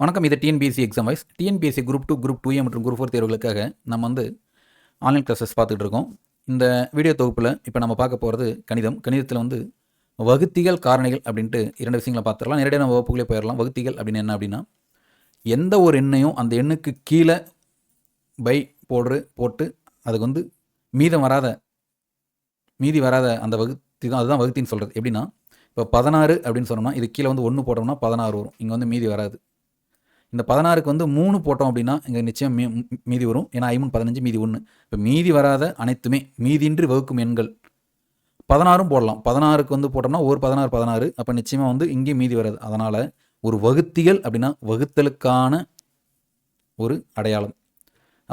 வணக்கம் இது TNPSC exam wise TNPSC group two group two A மற்றும் குரூப் ஃபோர் தேர்வுகளுக்காக நம்ம வந்து ஆன்லைன் கிளாஸஸ் பார்த்துட்டு இருக்கோம். இந்த வீடியோ தொகுப்பில் இப்போ நம்ம பார்க்க போகிறது கணிதம். கணிதத்தில் வந்து வகுத்திகள் காரணிகள் அப்படின்ட்டு இரண்டு விஷயங்களை பார்த்துடலாம். நேரடியாக நம்ம வகுப்புகளே போயிடலாம். வகுத்திகள் அப்படின்னு என்ன அப்படின்னா எந்த ஒரு எண்ணையும் அந்த எண்ணுக்கு கீழே பை போடுற போட்டு அதுக்கு வந்து மீதம் வராத மீதி வராத அந்த வகுத்தி தான் அதுதான் வகுத்தின்னு சொல்கிறது எப்படின்னா இப்போ பதினாறு அப்படின்னு சொன்னோம்னா இது கீழே வந்து ஒன்று போட்டோம்னா பதினாறு வரும். இங்கே வந்து மீதி வராது. இந்த பதினாறுக்கு வந்து மூணு போட்டோம் அப்படின்னா இங்கே நிச்சயம் மீ மீதி வரும். ஏன்னா ஐமூணு பதினஞ்சு மீதி ஒன்று இப்போ மீதி வராத அனைத்துமே மீதியின்றி வகுக்கும் எண்கள். பதினாறும் போடலாம். பதினாறுக்கு வந்து போட்டோம்னா ஒரு பதினாறு பதினாறு. அப்போ நிச்சயமாக வந்து இங்கேயும் மீதி வராது. அதனால் ஒரு வகுத்திகள் அப்படின்னா வகுத்தலுக்கான ஒரு அடையாளம்.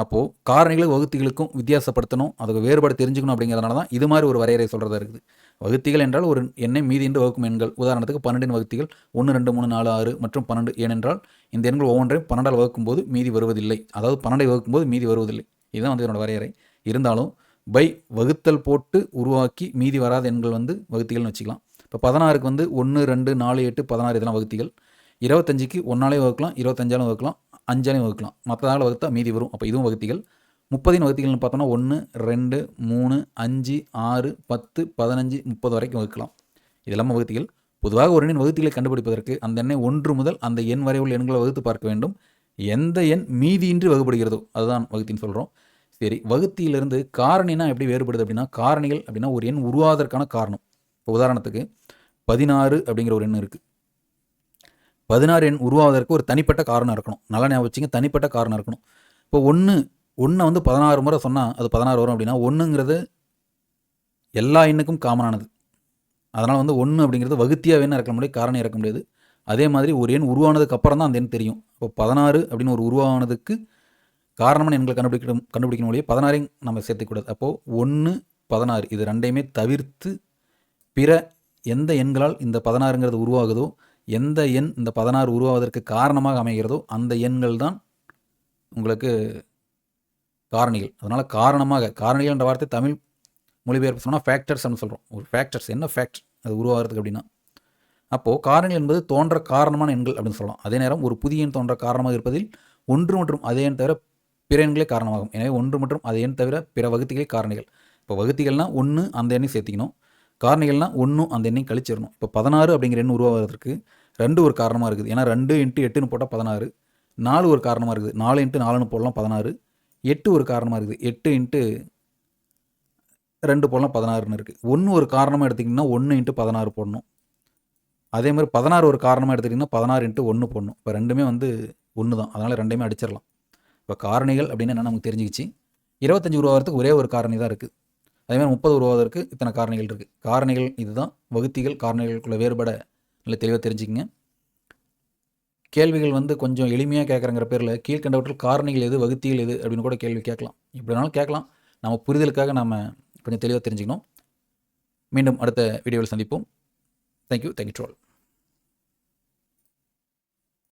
அப்போது காரணிகளும் வகுத்திகளுக்கும் வித்தியாசப்படுத்தணும் அதுக்கு வேறுபாடு தெரிஞ்சுக்கணும் அப்படிங்கிறதுனால தான் இது மாதிரி ஒரு வரையறை சொல்கிறதா இருக்குது. வகுத்திகள் என்றால் ஒரு எண்ணை மீதின்று வகுக்கும் எண்கள். உதாரணத்துக்கு பன்னெண்டின் வகுத்திகள் ஒன்று ரெண்டு மூணு நாலு ஆறு மற்றும் பன்னெண்டு. ஏனென்றால் இந்த எண்கள் ஒவ்வொன்றையும் பன்னெண்டால் வகுக்கும்போது மீதி வருவதில்லை. அதாவது பன்னெண்டை வகுக்கும்போது மீதி வருவதில்லை. இதுதான் வந்து என்னோடய வரையறை. இருந்தாலும் பை வகுத்தல் போட்டு உருவாக்கி மீதி வராத எண்கள் வந்து வகுத்திகள்னு வச்சுக்கலாம். இப்போ பதினாறுக்கு வந்து ஒன்று ரெண்டு நாலு எட்டு பதினாறு இதெல்லாம் வகுத்திகள். இருபத்தஞ்சிக்கு ஒன்னாலே வகுக்கலாம் இருபத்தஞ்சாலும் வகுக்கலாம். அஞ்சாலையும் வகுக்கலாம். மற்ற நாள் வகுத்தா மீதி வரும். அப்போ இதுவும் வகுத்திகள். முப்பதின் வகுத்திகள்னு பார்த்தோம்னா ஒன்று ரெண்டு மூணு அஞ்சு ஆறு பத்து பதினஞ்சு முப்பது வரைக்கும் வகுக்கலாம். இதெல்லாம் வகுத்திகள். பொதுவாக ஒரு எண்ணின் வகுத்திகளை கண்டுபிடிப்பதற்கு அந்த எண்ணை ஒன்று முதல் அந்த எண் வரை உள்ள எண்களை வகுத்து பார்க்க வேண்டும். எந்த எண் மீதியின்றி வகுப்படுகிறதோ அதுதான் வகுத்தின்னு சொல்கிறோம் சரி வகுத்தியிலிருந்து காரணினா எப்படி வேறுபடுது அப்படின்னா காரணிகள் அப்படின்னா ஒரு எண் உருவாவதற்கான காரணம். இப்போ உதாரணத்துக்கு பதினாறு அப்படிங்கிற ஒரு எண் இருக்குது பதினாறு எண் உருவாவதற்கு ஒரு தனிப்பட்ட காரணம் இருக்கணும். நல்லா ஞாபகம் வச்சுங்க தனிப்பட்ட காரணம் இருக்கணும். இப்போ ஒன்று ஒன்றை வந்து பதினாறு முறை சொன்னால் அது பதினாறு வரும் அப்படின்னா ஒன்றுங்கிறது எல்லா எண்ணுக்கும் காமனானது அதனால் வந்து ஒன்று அப்படிங்கிறது வகுத்தியாக என்ன இருக்க முடியாது காரணம் இறக்க முடியாது. அதே மாதிரி ஒரு எண் உருவானதுக்கு அப்புறம் தான் அந்த எண் தெரியும். இப்போ பதினாறு அப்படின்னு ஒரு உருவானதுக்கு காரணமான எண்களை கண்டுபிடிக்கணும் கண்டுபிடிக்கணும் முடியும் பதினாறையும் நம்ம சேர்த்துக்கூடாது. அப்போது ஒன்று பதினாறு இது ரெண்டையுமே தவிர்த்து பிற எந்த எண்களால் இந்த பதினாறுங்கிறது உருவாகுதோ எந்த எண் இந்த பதினாறு உருவாவதற்கு காரணமாக அமைகிறதோ அந்த எண்கள் தான் உங்களுக்கு காரணிகள். அதனால் காரணமாக காரணிகள் என்ற வார்த்தை தமிழ் மொழிபெயர்ப்பு சொன்னால் ஃபேக்டர்ஸ் சொல்கிறோம் ஒரு ஃபேக்டர்ஸ் என்ன ஃபேக்ட் அது உருவாகிறதுக்கு அப்படின்னா. அப்போது காரணிகள் என்பது தோன்ற காரணமான எண்கள் அப்படின்னு சொல்லலாம். அதே நேரம் ஒரு புதிய எண் தோன்ற காரணமாக இருப்பதில் ஒன்று மற்றும் அதே எண் தவிர பிற எண்களே காரணமாகும். எனவே ஒன்று மற்றும் அதே எண் தவிர பிற வகுத்திகளே காரணிகள். இப்போ வகுத்திகள்னால் ஒன்று அந்த எண்ணை சேர்த்திக்கணும். காரணிகள்னால் ஒன்றும் அந்த எண்ணையும் கழிச்சிடணும் இப்போ பதினாறு அப்படிங்கிற எண் உருவாவதற்கு ரெண்டு ஒரு காரணமாக இருக்குது. ஏன்னா ரெண்டு இன்ட்டு எட்டுன்னு போட்டால் பதினாறு நாலு ஒரு காரணமாக இருக்குது. நாலு இன்ட்டு நாலுன்னு போடலாம் பதினாறு எட்டு ஒரு காரணமாக இருக்குது. எட்டு இன்ட்டு ரெண்டு போடலாம் பதினாறுன்னு இருக்குது ஒன்று ஒரு காரணமாக எடுத்திங்கன்னா ஒன்று இன்ட்டு பதினாறு போடணும். அதே மாதிரி பதினாறு ஒரு காரணமாக எடுத்துக்கிட்டிங்கன்னா பதினாறு இன்ட்டு ஒன்று போடணும். இப்போ ரெண்டுமே வந்து ஒன்று தான் அதனால் ரெண்டையுமே அடிச்சிடலாம். இப்போ காரணிகள் அப்படின்னு என்ன நமக்கு தெரிஞ்சுக்கிச்சு. இருபத்தஞ்சி உருவாகிறதுக்கு ஒரே ஒரு காரணி தான் இருக்குது அதேமாதிரி முப்பது உருவாவதற்கு இத்தனை காரணிகள் இருக்குது காரணிகள் இதுதான். வகுத்திகள் காரணிகளுக்குள்ள வேறுபட நல்ல தெளிவாக தெரிஞ்சுக்கங்க. கேள்விகள் வந்து கொஞ்சம் எளிமையாக கேட்குறங்கிற பேரில் கீழ்கண்டவற்றில் காரணிகள் எது வகுத்திகள் எது அப்படின்னு கூட கேள்வி கேட்கலாம். எப்படினாலும் கேட்கலாம். நம்ம புரிதலுக்காக நம்ம கொஞ்சம் தெளிவாக தெரிஞ்சுக்கணும். மீண்டும் அடுத்த வீடியோவில் சந்திப்போம். Thank you thank you to all